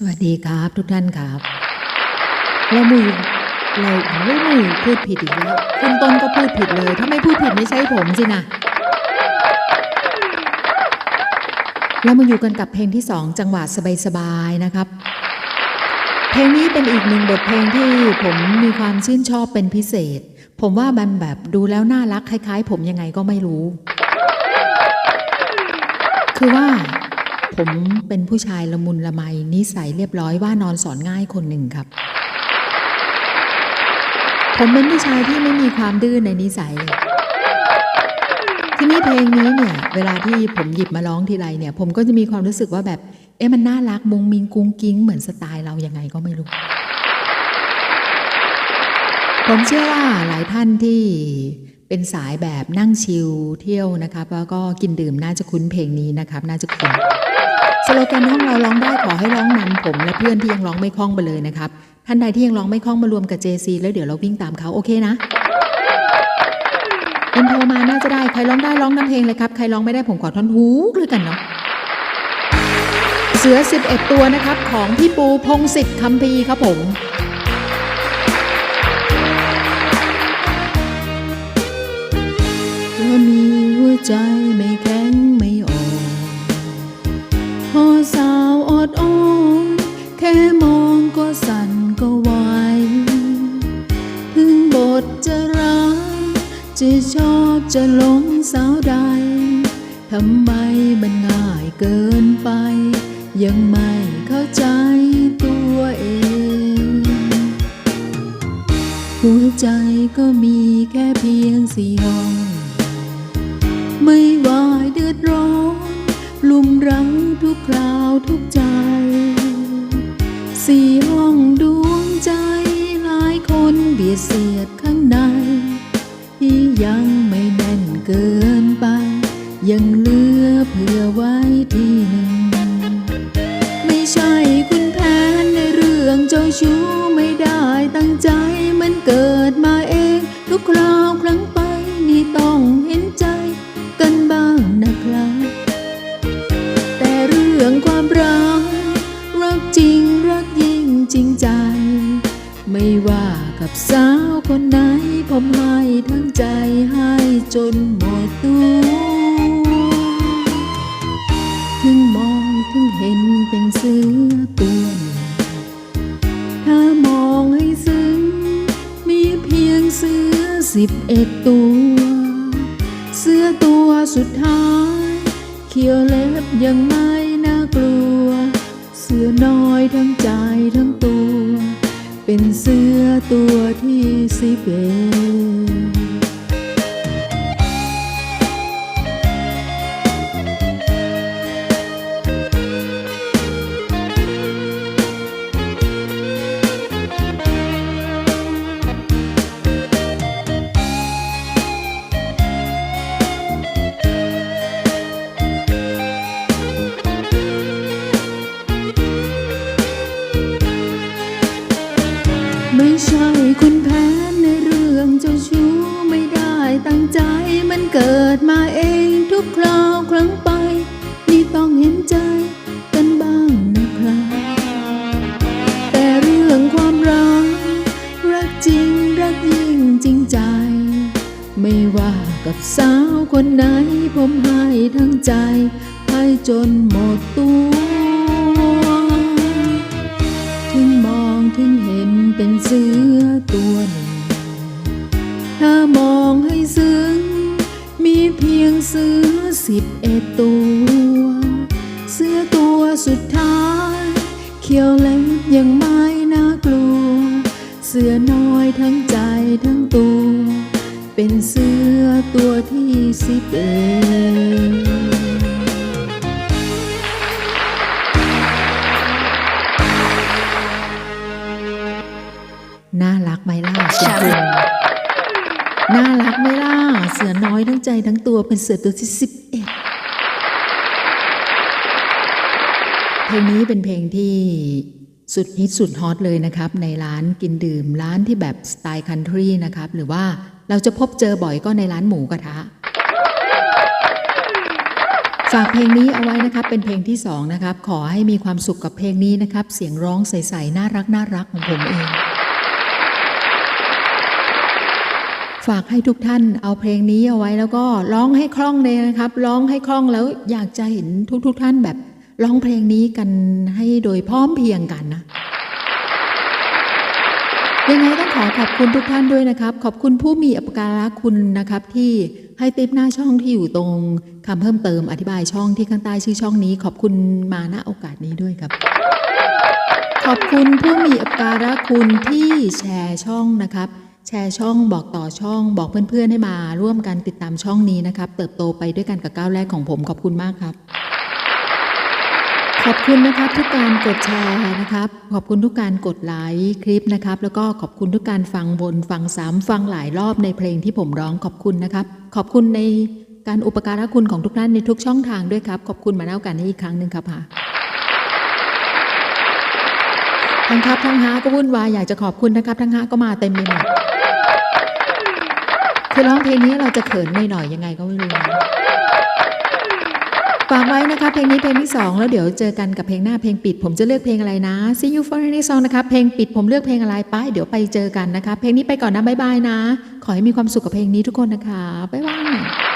สวัสดีครับทุกท่านครับเรามือเราไม่มือพูดผิดอีกแล้วคุณต้นก็พูดผิดเลย ถ้าไม่พูดผิดไม่ใช่ผมสินะเรามาอยู่กันกับเพลงที่สองจังหวะสบายๆนะครับ เพลงนี้เป็นอีกหนึ่งบทเพลงที่ผมมีความชื่นชอบเป็นพิเศษ ผมว่ามันแบบดูแล้วน่ารักคล้าย ๆ ผมยังไงก็ไม่รู้ คือว่า ผมเป็นผู้ชายละมุนละไมนิสัยเรียบร้อยว่านอนสอนง่ายคนหนึ่งครับ ผมเป็นผู้ชายที่ไม่มีความดื้อในนิสัยเลยทีนี้เพลงนี้เนี่ย เวลาที่ผมหยิบมาร้องทีไรเนี่ย ผมก็จะมีความรู้สึกว่าแบบ เอ๊ะมันน่ารักมุงมิงกุ้งกิ้ง เหมือนสไตล์เรายังไงก็ไม่รู้ ผมเชื่อว่าหลายท่านที่เป็นสายแบบนั่งชิลเที่ยวนะครับ แล้วก็กินดื่มน่าจะคุ้นเพลงนี้นะครับ น่าจะคุ้น สโลแกนห้องเราร้องได้ขอให้ร้องนำผมและเพื่อนที่ยังร้องไม่คล่องไปเลยนะครับ ท่านใดที่ยังร้องไม่คล่องมารวมกับ JC แล้วเดี๋ยวเราวิ่งตามเขาโอเคนะอินโทรมาน่าจะได้ใครร้องได้ร้องน้ำเพลงเลยครับ ใครร้องไม่ได้ผมขอท่อนฮุกเลยกันเนาะเสือ 11 ตัวนะครับของพี่ปูพงศิษฐ์คำพีครับผมเพราะมีหัวใจไม่แข็ ค่มองก็สั่นก็ไหวถึงบทจะร้ายจะชอบจะหลงสาวใดทำไมมันง่ายเกินไป ยังไม่เข้าใจตัวเอง หัวใจก็มีแค่เพียงสี่ห้อง ไม่วายเดือดร้อนลุมรังทุกคราวทุกใจ สี่ห้องดวงใจหลายคนเบียดเสียดข้างใน ที่ยังไม่แน่นเกินไป ยังเหลือเผื่อไว้ที่หนึ่ง ไม่ใช่คุณแผนในเรื่องเจ้าชู้ สาวคนไหนผมให้ทั้งใจให้จนหมดตัวถึงมองถึงเห็นเป็นเสื้อตัวหนึ่งถ้ามองให้ซึ้งมีเพียงเสื้อสิบเอ็ดตัว เสื้อตัวสุดท้าย เขียวเล็บยังไม่น่ากลัว เสื้อน้อยทั้งใจ สิ ตั้งใจมันเกิดมาเองทุกคราวครั้งไป นี่ต้องเห็นใจกันบ้างนะครับแต่เรื่องความรัก รักจริงรักยิ่งจริงใจ ไม่ว่ากับสาวคนไหน ผมให้ทั้งใจให้จนหมดตัว ถึงมองถึงเห็นเป็นเสือตัวหนึ่งถ้ามอง เสือสิบเอ็ดตัว เสือตัวสุดท้าย เขียวเล็บยังไม่น่ากลัว เสือน้อยทั้งใจทั้งตัว เป็นเสือตัวที่สิบเอ็ด สือน้อยทั้งใจทั้งตัวเป็นเสือตัวที่สิบเอ็ดเพลงนี้เป็นเพลงที่สุดฮิตสุดฮอตเลยนะครับ ในร้านกินดื่มร้านที่แบบสไตล์คันทรีนะครับ หรือว่าเราจะพบเจอบ่อยก็ในร้านหมูกระทะฝากเพลงนี้เอาไว้นะครับ เป็นเพลงที่สองนะครับ ขอให้มีความสุขกับเพลงนี้นะครับ เสียงร้องใสๆน่ารักน่ารักของผมเอง ฝากให้ทุกท่านเอาเพลงนี้เอาไว้แล้วก็ร้องให้คล่องเลยนะครับ ร้องให้คล่องแล้วอยากจะเห็นทุกๆทท่านแบบร้องเพลงนี้กันให้โดยพร้อมเพียงกันนะยังไงต้องขอขอบคุณทุกท่านด้วยนะครับ ขอบคุณผู้มีอุปการะคุณนะครับ ที่ให้ติปหน้าช่องที่อยู่ตรงคำเพิ่มเติมอธิบายช่องที่ข้างใต้ชื่อช่องนี้ ขอบคุณมาณโอกาสนี้ด้วยครับ ขอบคุณผู้มีอุปการะคุณที่แชร์ช่องนะครับ แชร์ช่องบอกต่อช่องบอกเพื่อนๆให้มาร่วมกันติดตามช่องนี้นะครับ เติบโตไปด้วยกันกับก้าวแรกของผมขอบคุณมากครับ ขอบคุณนะครับทุกการกดแชร์นะครับ ขอบคุณทุกการกดไลค์คลิปนะครับ แล้วก็ขอบคุณทุกการฟังวนฟังซ้ำฟังหลายรอบในเพลงที่ผมร้องขอบคุณนะครับ ขอบคุณในการอุปการะคุณของทุกท่านในทุกช่องทางด้วยครับ ขอบคุณมาแล้วกันอีกครั้งหนึ่งครับค่ะทั้งครับทั้งฮาก็วุ่นวายอยากจะขอบคุณนะครับ ทั้งฮาก็มาเต็มไปหมด คือร้องเพลงนี้เราจะเขินหน่อยๆยังไงก็ไม่รู้ฝากไว้นะคะเพลงนี้เพลงที่2แล้วเดี๋ยวเจอกันกับเพลงหน้าเพลงปิด ผมจะเลือกเพลงอะไรนะ See you for the next song นะคะเพลงปิดผมเลือกเพลงอะไรไปเดี๋ยวไปเจอกันนะคะ เพลงนี้ไปก่อนนะบ๊ายบายนะ ขอให้มีความสุขกับเพลงนี้ทุกคนนะคะบ๊ายบาย